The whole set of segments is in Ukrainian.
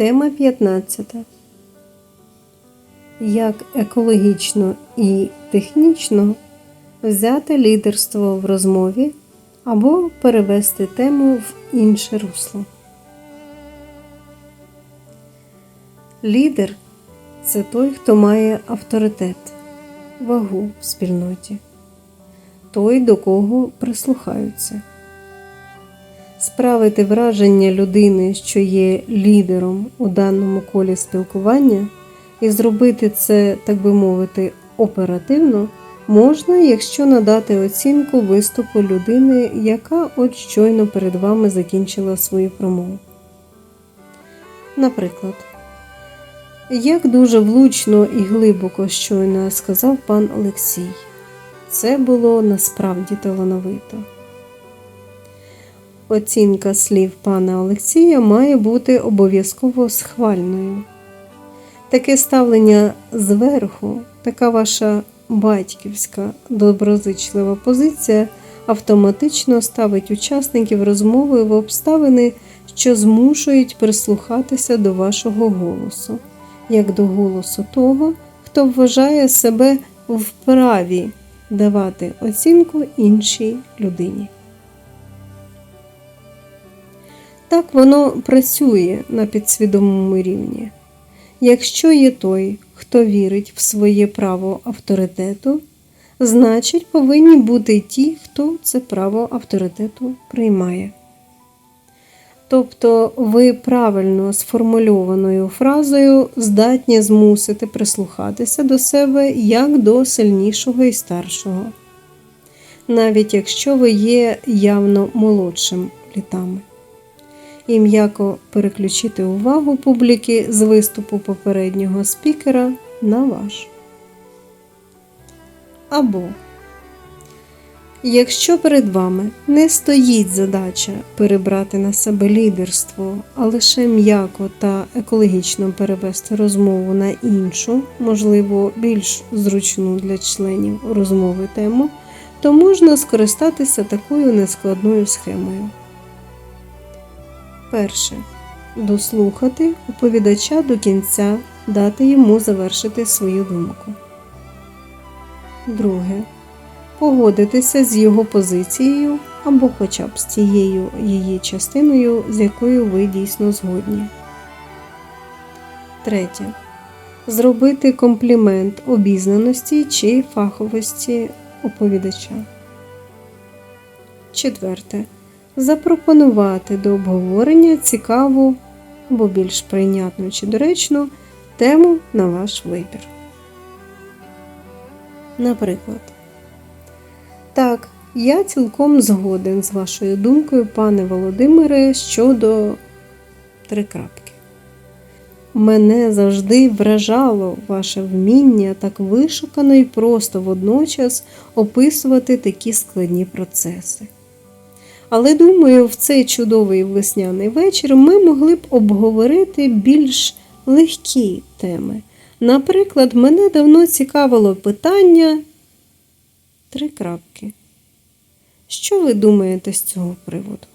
Тема 15. Як екологічно і технічно взяти лідерство в розмові або перевести тему в інше русло. Лідер це той, хто має авторитет, вагу в спільноті, той, до кого прислухаються. Справити враження людини, що є лідером у даному колі спілкування, і зробити це, так би мовити, оперативно, можна, якщо надати оцінку виступу людини, яка от щойно перед вами закінчила свою промову. Наприклад, як дуже влучно і глибоко щойно сказав пан Олексій, це було насправді талановито. Оцінка слів пана Олексія має бути обов'язково схвальною. Таке ставлення зверху, така ваша батьківська доброзичлива позиція автоматично ставить учасників розмови в обставини, що змушують прислухатися до вашого голосу, як до голосу того, хто вважає себе вправі давати оцінку іншій людині. Так воно працює на підсвідомому рівні. Якщо є той, хто вірить в своє право авторитету, значить повинні бути ті, хто це право авторитету приймає. Тобто ви правильно сформульованою фразою здатні змусити прислухатися до себе як до сильнішого і старшого, навіть якщо ви є явно молодшим літами і м'яко переключити увагу публіки з виступу попереднього спікера на ваш. Або Якщо перед вами не стоїть задача перебрати на себе лідерство, а лише м'яко та екологічно перевести розмову на іншу, можливо, більш зручну для членів розмови тему, то можна скористатися такою нескладною схемою. Перше. Дослухати оповідача до кінця, дати йому завершити свою думку. Друге. Погодитися з його позицією або хоча б з тією її частиною, з якою ви дійсно згодні. Третє. Зробити комплімент обізнаності чи фаховості оповідача. Четверте запропонувати до обговорення цікаву або більш прийнятну чи доречну тему на ваш вибір. Наприклад, так, я цілком згоден з вашою думкою, пане Володимире, щодо три крапки. Мене завжди вражало ваше вміння так вишукано і просто водночас описувати такі складні процеси. Але думаю, в цей чудовий весняний вечір ми могли б обговорити більш легкі теми. Наприклад, мене давно цікавило питання три крапки. Що ви думаєте з цього приводу?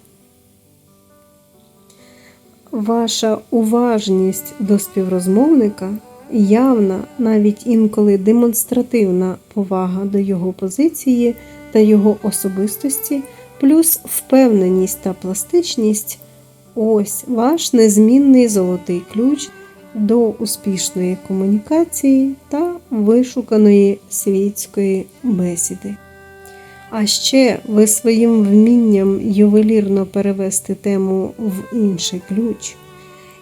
Ваша уважність до співрозмовника, явна, навіть інколи демонстративна повага до його позиції та його особистості плюс впевненість та пластичність ось ваш незмінний золотий ключ до успішної комунікації та вишуканої світської бесіди. А ще ви своїм вмінням ювелірно перевести тему в інший ключ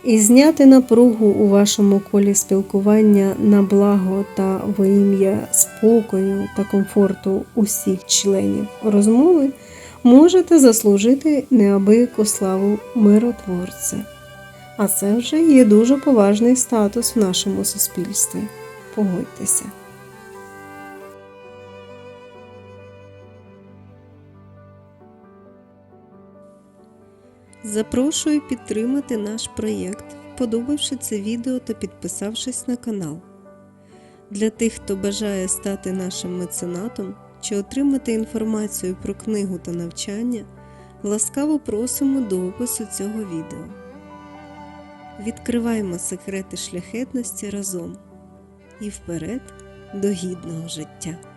і зняти напругу у вашому колі спілкування на благо та во ім'я спокою та комфорту усіх членів розмови можете заслужити неабияку славу миротворця. А це вже є дуже поважний статус в нашому суспільстві. Погодьтеся. Запрошую підтримати наш проєкт, подобавши це відео та підписавшись на канал. Для тих, хто бажає стати нашим меценатом чи отримати інформацію про книгу та навчання, ласкаво просимо до опису цього відео. Відкриваємо секрети шляхетності разом і вперед до гідного життя.